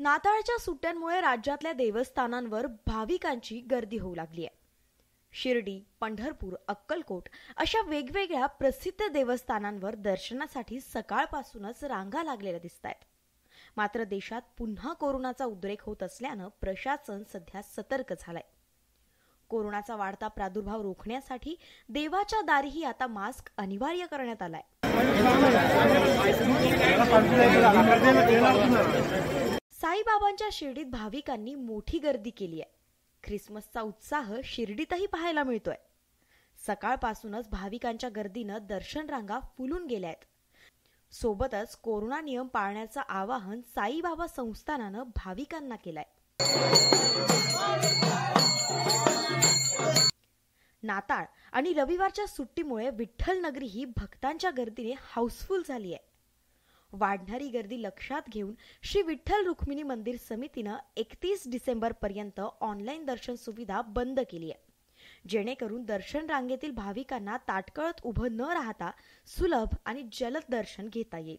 नाताळच्या सुट्ट्यांमुळे राज्यातल्या देवस्थानांवर भाविकांची गर्दी होऊ लागली आहे. शिर्डी पंढरपूर अक्कलकोट अशा वेगवेगळ्या प्रसिद्ध देवस्थानांवर दर्शनासाठी सकाळपासूनच रांगा लागलेल्या दिसत आहेत मात्र देशात पुन्हा कोरोनाचा उद्रेक होत असल्यानं प्रशासन सध्या सतर्क झालंय. कोरोनाचा वाढता प्रादुर्भाव रोखण्यासाठी देवाच्या दारीही आता मास्क अनिवार्य करण्यात आलाय. साईबाबांच्या शिर्डीत भाविकांनी मोठी गर्दी केली आहे. ख्रिसमसचा उत्साह शिर्डीतही पाहायला मिळतोय. सकाळपासूनच भाविकांच्या गर्दीनं दर्शन रांगा फुलून गेल्या आहेत. सोबतच कोरोना नियम पाळण्याचं आवाहन साईबाबा संस्थानानं भाविकांना केलंय. नाताळ आणि रविवारच्या सुट्टीमुळे विठ्ठल नगरी ही भक्तांच्या गर्दीने हाऊसफुल झाली आहे. वाढणारी गर्दी लक्षात घेऊन श्री विठ्ठल रुक्मिणी मंदिर समितीनं एकतीस डिसेंबर पर्यंत ऑनलाईन दर्शन सुविधा बंद केली आहे. जेणेकरून दर्शन रांगेतील भाविकांना ताटकळत उभं न राहता सुलभ आणि जलद दर्शन घेता येईल.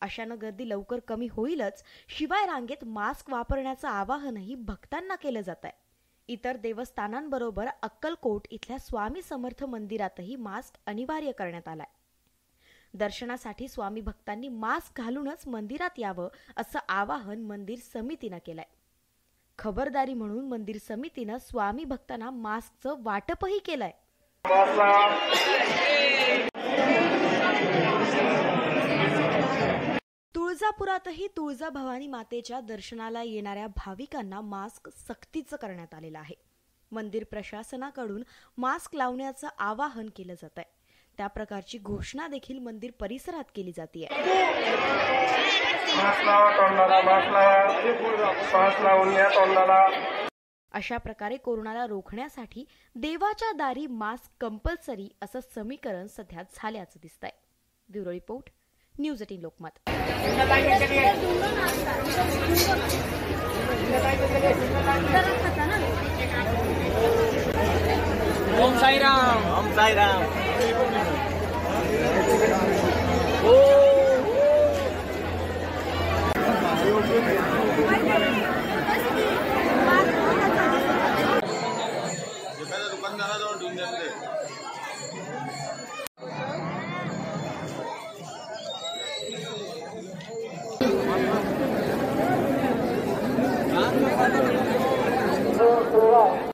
अशानं गर्दी लवकर कमी होईलच शिवाय रांगेत मास्क वापरण्याचं आवाहनही भक्तांना केलं जात आहे इतर देवस्थानांबरोबर अक्कलकोट इथल्या स्वामी समर्थ मंदिरातही मास्क अनिवार्य करण्यात आलाय. दर्शनासाठी स्वामी भक्तांनी मास्क घालूनच मंदिरात यावं असं आवाहन मंदिर समितीनं केलंय. खबरदारी म्हणून मंदिर समितीनं स्वामी भक्तांना मास्कचं वाटपही केलंय. तुळजापुरातही तुळजाभवानी मातेच्या दर्शनाला येणाऱ्या भाविकांना मास्क सक्तीचं करण्यात आलेलं आहे. मंदिर प्रशासनाकडून मास्क लावण्याचं आवाहन केलं जात आहे त्या प्रकारची घोषणा देखील मंदिर परिसरात केली जाते अशा प्रकारे कोरोनाला रोखण्यासाठी देवाच्या दारी मास्क कंपल्सरी असं समीकरण सध्या झाल्याचं दिसतंय. Bureau report news eighteen Lokmat. Om Sairam. Om Sairam. एखाद्या दुकानदाराजवळ देऊन द्या ते हा?